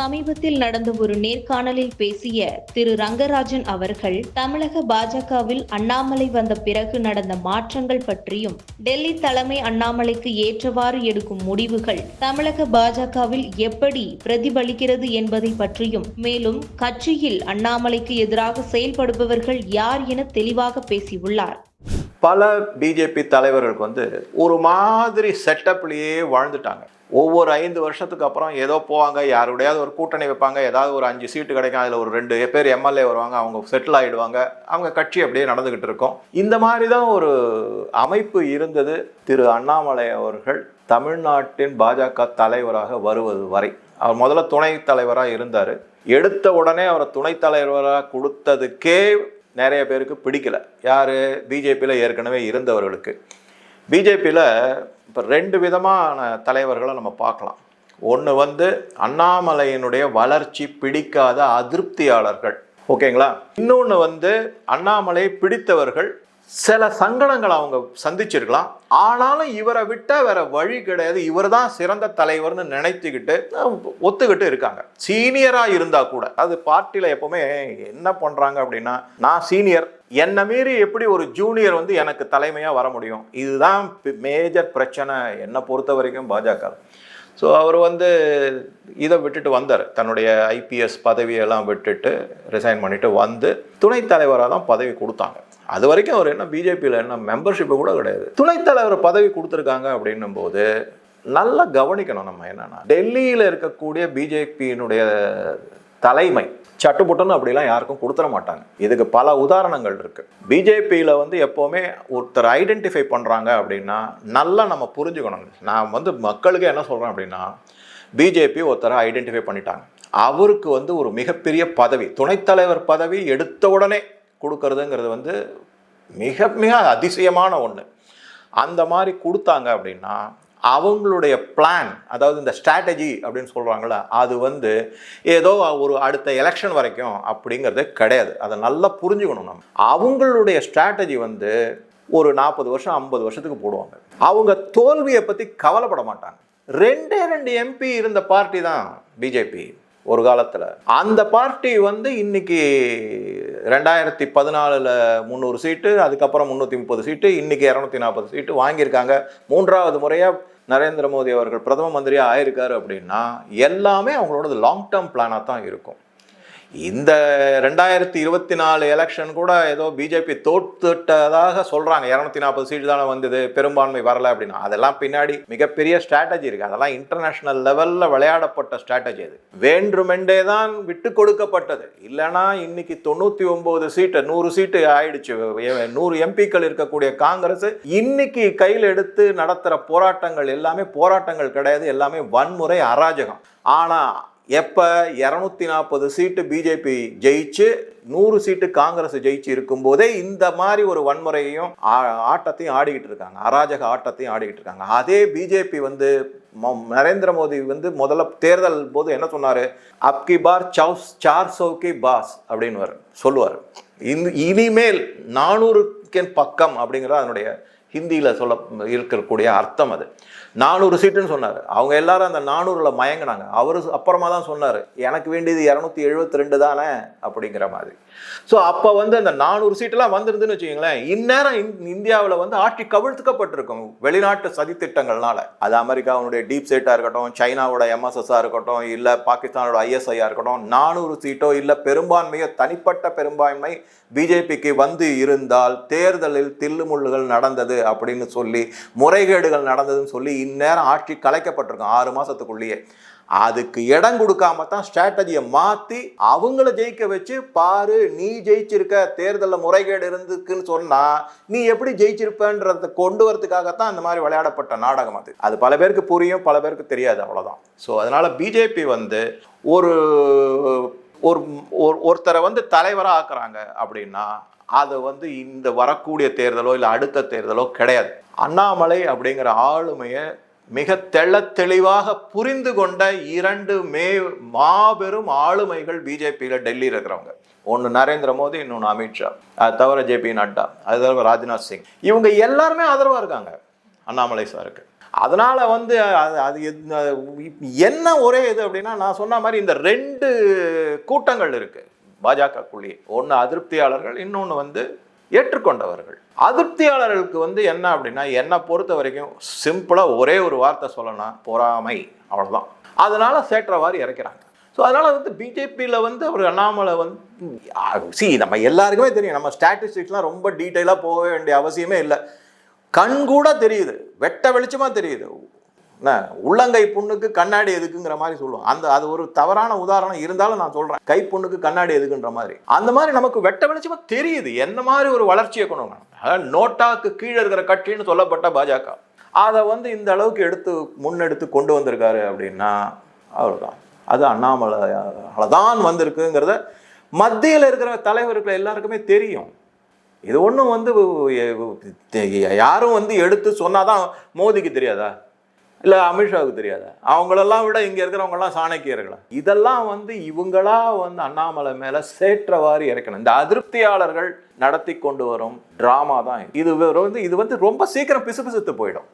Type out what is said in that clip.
சமீபத்தில் நடந்த ஒரு நேர்காணலில் பேசிய திரு ரங்கராஜன் அவர்கள் தமிழக பாஜகவில் அண்ணாமலை வந்த பிறகு நடந்த மாற்றங்கள் பற்றியும் டெல்லி தலைமை அண்ணாமலைக்கு ஏற்றவாறு எடுக்கும் முடிவுகள் தமிழக பாஜகவில் எப்படி பிரதிபலிக்கிறது என்பதை பற்றியும் மேலும் கட்சியில் அண்ணாமலைக்கு எதிராக செயல்படுபவர்கள் யார் என தெளிவாக பேசியுள்ளார். பல பிஜேபி தலைவர்களுக்கு வந்து ஒரு மாதிரி செட்டப்லேயே வாழ்ந்துட்டாங்க. ஒவ்வொரு ஐந்து வருஷத்துக்கு அப்புறம் ஏதோ போவாங்க யாருடையாவது ஒரு கூட்டணி வைப்பாங்க ஏதாவது ஒரு அஞ்சு சீட்டு கிடைக்கும் அதில் ஒரு ரெண்டு பேர் எம்எல்ஏ வருவாங்க அவங்க செட்டில் ஆகிடுவாங்க அவங்க கட்சி அப்படியே நடந்துக்கிட்டு இருக்கும். இந்த மாதிரி தான் ஒரு அமைப்பு இருந்தது. திரு அண்ணாமலை அவர்கள் தமிழ்நாட்டின் பாஜக தலைவராக வருவது வரை. அவர் முதல்ல துணைத் தலைவராக இருந்தார். எடுத்த உடனே அவரை துணைத் தலைவராக கொடுத்ததுக்கே நிறைய பேருக்கு பிடிக்கல. யார்? பிஜேபியில் ஏற்கனவே இருந்தவர்களுக்கு. பிஜேபியில் இப்போ ரெண்டு விதமான தலைவர்களை நம்ம பார்க்கலாம். ஒன்று வந்து அண்ணாமலையினுடைய வளர்ச்சி பிடிக்காத அதிருப்தியாளர்கள். ஓகேங்களா? இன்னொன்று வந்து அண்ணாமலை பிடித்தவர்கள் சில சங்கடங்களை அவங்க சந்திச்சிருக்கலாம். ஆனாலும் இவரை விட்டால் வேற வழி கிடையாது. இவர் தான் சிறந்த தலைவர்னு நினைத்துக்கிட்டு ஒத்துக்கிட்டு இருக்காங்க. சீனியராக இருந்தால் கூட அது பார்ட்டியில் எப்போவுமே என்ன பண்ணுறாங்க அப்படின்னா நான் சீனியர் என்னை மீறி எப்படி ஒரு ஜூனியர் வந்து எனக்கு தலைமையாக வர முடியும்? இதுதான் மேஜர் பிரச்சனை என்னை பொறுத்த வரைக்கும் பாஜக. ஸோ அவர் வந்து இதை விட்டுட்டு வந்தார். தன்னுடைய ஐபிஎஸ் பதவியெல்லாம் விட்டுட்டு ரிசைன் பண்ணிட்டு வந்து துணைத் தலைவராக தான் பதவி கொடுத்தாங்க. அது வரைக்கும் அவர் என்ன பிஜேபியில் என்ன மெம்பர்ஷிப்பு கூட கிடையாது. துணைத் தலைவர் பதவி கொடுத்துருக்காங்க அப்படின்னும் போது நல்லா கவனிக்கணும் நம்ம என்னென்னா டெல்லியில் இருக்கக்கூடிய பிஜேபியினுடைய தலைமை சட்டுப்புட்டுன்னு அப்படிலாம் யாருக்கும் கொடுத்துட மாட்டாங்க. இதுக்கு பல உதாரணங்கள் இருக்குது பிஜேபியில் வந்து எப்போவுமே ஒருத்தர் ஐடென்டிஃபை பண்ணுறாங்க அப்படின்னா நல்லா நம்ம புரிஞ்சுக்கணும். நான் வந்து மக்களுக்கு என்ன சொல்கிறேன் அப்படின்னா பிஜேபி ஒருத்தரை ஐடென்டிஃபை பண்ணிட்டாங்க. அவருக்கு வந்து ஒரு மிகப்பெரிய பதவி துணைத்தலைவர் பதவி எடுத்த உடனே கொடுக்கறதுங்கிறது வந்து மிக மிக அதிசயமான ஒன்று அந்த மாதிரி கொடுத்தாங்க அப்படின்னா அவங்களுடைய பிளான் அதாவது இந்த ஸ்ட்ராட்டஜி அப்படின்னு சொல்கிறாங்கள அது வந்து ஏதோ ஒரு அடுத்த எலெக்ஷன் வரைக்கும் அப்படிங்கிறது கிடையாது. அதை நல்லா புரிஞ்சுக்கணும் நம்ம. அவங்களுடைய ஸ்ட்ராட்டஜி வந்து ஒரு நாற்பது வருஷம் ஐம்பது வருஷத்துக்கு போடுவாங்க. அவங்க தோல்வியை பற்றி கவலைப்பட மாட்டாங்க. ரெண்டே ரெண்டு எம்பி இருந்த பார்ட்டி தான் பிஜேபி ஒரு காலத்தில். அந்த பார்ட்டி வந்து இன்னைக்கு ரெண்டாயிரத்தி பதினாலில் முந்நூறு சீட்டு அதுக்கப்புறம் முந்நூற்றி முப்பது சீட்டு இன்றைக்கி இரநூத்தி நாற்பது சீட்டு வாங்கியிருக்காங்க. மூன்றாவது முறையாக நரேந்திர மோடி அவர்கள் பிரதம மந்திரியாக ஆயிருக்காரு அப்படின்னா எல்லாமே அவங்களோட லாங் டேர்ம் பிளானாக தான் இருக்கும். இந்த ரெண்டாயிரத்தி இருபத்தி நாலு எலெக்ஷன் கூட ஏதோ பிஜேபி தோத்துட்டதாக சொல்கிறாங்க இரநூத்தி நாற்பது சீட்டு தானே வந்தது பெரும்பான்மை வரல அப்படின்னா. அதெல்லாம் பின்னாடி மிகப்பெரிய ஸ்ட்ராட்டஜி இருக்குது அதெல்லாம் இன்டர்நேஷ்னல் லெவலில் விளையாடப்பட்ட ஸ்ட்ராட்டஜி அது. வேண்டுமென்றே தான் விட்டு கொடுக்கப்பட்டது. இல்லைன்னா இன்னைக்கு தொண்ணூற்றி ஒம்பது சீட்டு நூறு சீட்டு ஆயிடுச்சு. நூறு எம்பிக்கள் இருக்கக்கூடிய காங்கிரஸ் இன்னைக்கு கையில் எடுத்து நடத்துகிற போராட்டங்கள் எல்லாமே போராட்டங்கள் கிடையாது. எல்லாமே வன்முறை அராஜகம். ஆனால் எப்போ இரநூத்தி நாற்பது சீட்டு பிஜேபி ஜெயிச்சு நூறு சீட்டு காங்கிரஸ் ஜெயிச்சு இருக்கும்போதே இந்த மாதிரி ஒரு வன்முறையையும் ஆ- ஆட்டத்தையும் ஆடிக்கிட்டு இருக்காங்க. அராஜக ஆட்டத்தையும் ஆடிக்கிட்டு இருக்காங்க. அதே பிஜேபி வந்து நரேந்திர மோடி வந்து முதல்ல தேர்தல் போது என்ன சொன்னார்? அப்கி பார் சவுஸ் சார் சௌகி பாஸ் அப்படின்னு சொல்லுவார். இந் இனிமேல் நானூறுக்கின் பக்கம் அப்படிங்கிறது அதனுடைய ஹிந்தியில் சொல்ல இருக்கக்கூடிய அர்த்தம் அது. நானூறு சீட்டுன்னு சொன்னார். அவங்க எல்லாரும் அந்த நானூறில் மயங்கினாங்க. அவர் அப்புறமா தான் சொன்னார் எனக்கு வேண்டியது இரநூத்தி எழுபத்தி ரெண்டு தானே? அப்படிங்கிற மாதிரி. ஸோ அப்போ வந்து அந்த நானூறு சீட்டெல்லாம் வந்திருந்துன்னு வச்சுக்கோங்களேன் இந்நேரம் இந்தியாவில் வந்து ஆட்சி கவிழ்த்துக்கப்பட்டிருக்கும் வெளிநாட்டு சதித்திட்டங்கள்னால அது அமெரிக்காவுடைய டீப் சேட்டாக இருக்கட்டும் சைனாவோட எம்எஸ்எஸ்ஸாக இருக்கட்டும் இல்லை பாகிஸ்தானோட ஐஎஸ்ஐயாக இருக்கட்டும் நானூறு சீட்டோ இல்லை பெரும்பான்மையோ தனிப்பட்ட பெரும்பான்மை பிஜேபிக்கு வந்து இருந்தால் தேர்தலில் தில்லுமுள்ளுகள் நடந்தது அப்படின்னு சொல்லி முறைகேடுகள் நடந்ததுன்னு சொல்லி இந்நேரம் ஆட்சி கலைக்கப்பட்டிருக்கும் ஆறு மாதத்துக்குள்ளேயே அதுக்கு இடம் கொடுக்காம தான் ஸ்ட்ராட்டஜியை மாற்றி அவங்கள ஜெயிக்க வச்சு பாரு நீ ஜெயிச்சிருக்க தேர்தலில் முறைகேடு இருந்துக்குன்னு சொன்னால் நீ எப்படி ஜெயிச்சிருப்பன்றதை கொண்டு வரதுக்காகத்தான் இந்த மாதிரி விளையாடப்பட்ட நாடகம் அது. அது பல பேருக்கு புரியும் பல பேருக்கு தெரியாது அவ்வளோதான் ஸோ அதனால் பிஜேபி வந்து ஒரு ஒரு ஒரு- ஒருத்தரை வந்து தலைவராக ஆக்குறாங்க அப்படின்னா அது வந்து இந்த வரக்கூடிய தேர்தலோ இல்லை அடுத்த தேர்தலோ கிடையாது. அண்ணாமலை அப்படிங்கிற ஆளுமையை மிக தெள்ள தெளிவாக புரிந்து கொண்ட இரண்டு மே மாபெரும் ஆளுமைகள் பிஜேபியில் டெல்லியில் இருக்கிறவங்க. ஒன்று நரேந்திர மோடி இன்னொன்று அமித்ஷா அது தவிர ஜேபி நட்டா அது தவிர ராஜ்நாத் சிங். இவங்க எல்லாருமே ஆதரவாக இருக்காங்க அண்ணாமலை சாருக்கு. அதனால் வந்து அது அது என்ன- என்ன ஒரே இது அப்படின்னா நான் சொன்ன மாதிரி இந்த ரெண்டு கூட்டங்கள் இருக்குது பாஜகக்குள்ளேயே. ஒன்று அதிருப்தியாளர்கள் இன்னொன்று வந்து ஏற்றுக்கொண்டவர்கள். அதிருப்தியாளர்களுக்கு வந்து என்ன அப்படின்னா என்னை பொறுத்த வரைக்கும் சிம்பிளாக ஒரே ஒரு வார்த்தை சொல்லணும் பொறாமை. அவ்வளோதான் அதனால் சேற்றவாறு இறக்கிறாங்க. ஸோ அதனால் வந்து பிஜேபியில் வந்து அவர் அண்ணாமலை வந்து சி நம்ம எல்லாருக்குமே தெரியும். நம்ம ஸ்டாட்டிஸ்டிக்ஸ்லாம் ரொம்ப டீட்டெயிலாக போக வேண்டிய அவசியமே இல்லை. கண் கூட தெரியுது. வெட்ட வெளிச்சமாக தெரியுது. என்ன உள்ளங்கை புண்ணுக்கு கண்ணாடி எதுக்குங்கிற மாதிரி சொல்லுவோம் அந்த அது ஒரு தவறான உதாரணம் இருந்தாலும் நான் சொல்றேன். கை புண்ணுக்கு கண்ணாடி எதுக்குன்ற மாதிரி. அந்த மாதிரி நமக்கு வெட்ட வெளிச்சமா தெரியுது. என்ன மாதிரி ஒரு வளர்ச்சியை கொண்டு வரணும் நோட்டாக்கு கீழே இருக்கிற கட்சின்னு சொல்லப்பட்ட பாஜக. அதை வந்து இந்த அளவுக்கு எடுத்து முன்னெடுத்து கொண்டு வந்திருக்காரு அப்படின்னா அவர்தான் அது அண்ணாமலை தான் வந்திருக்குங்கிறத மத்தியில் இருக்கிற தலைவர்கள் எல்லாருக்குமே தெரியும். இது ஒன்றும் வந்து யாரும் வந்து எடுத்து சொன்னாதான் மோதிக்கு தெரியாதா? இல்லை அமித்ஷாவுக்கு தெரியாதா? அவங்களெல்லாம் விட இங்கே இருக்கிறவங்கலாம் சாணக்கியர்களா? இதெல்லாம் வந்து இவங்களா வந்து அண்ணாமலை மேலே சேற்றவாறு இறக்கணும். இந்த அதிருப்தியாளர்கள் நடத்தி கொண்டு வரும் ட்ராமா தான் இது. இது வந்து இது வந்து ரொம்ப சீக்கிரம் பிசுபிசுத்து போயிடும்.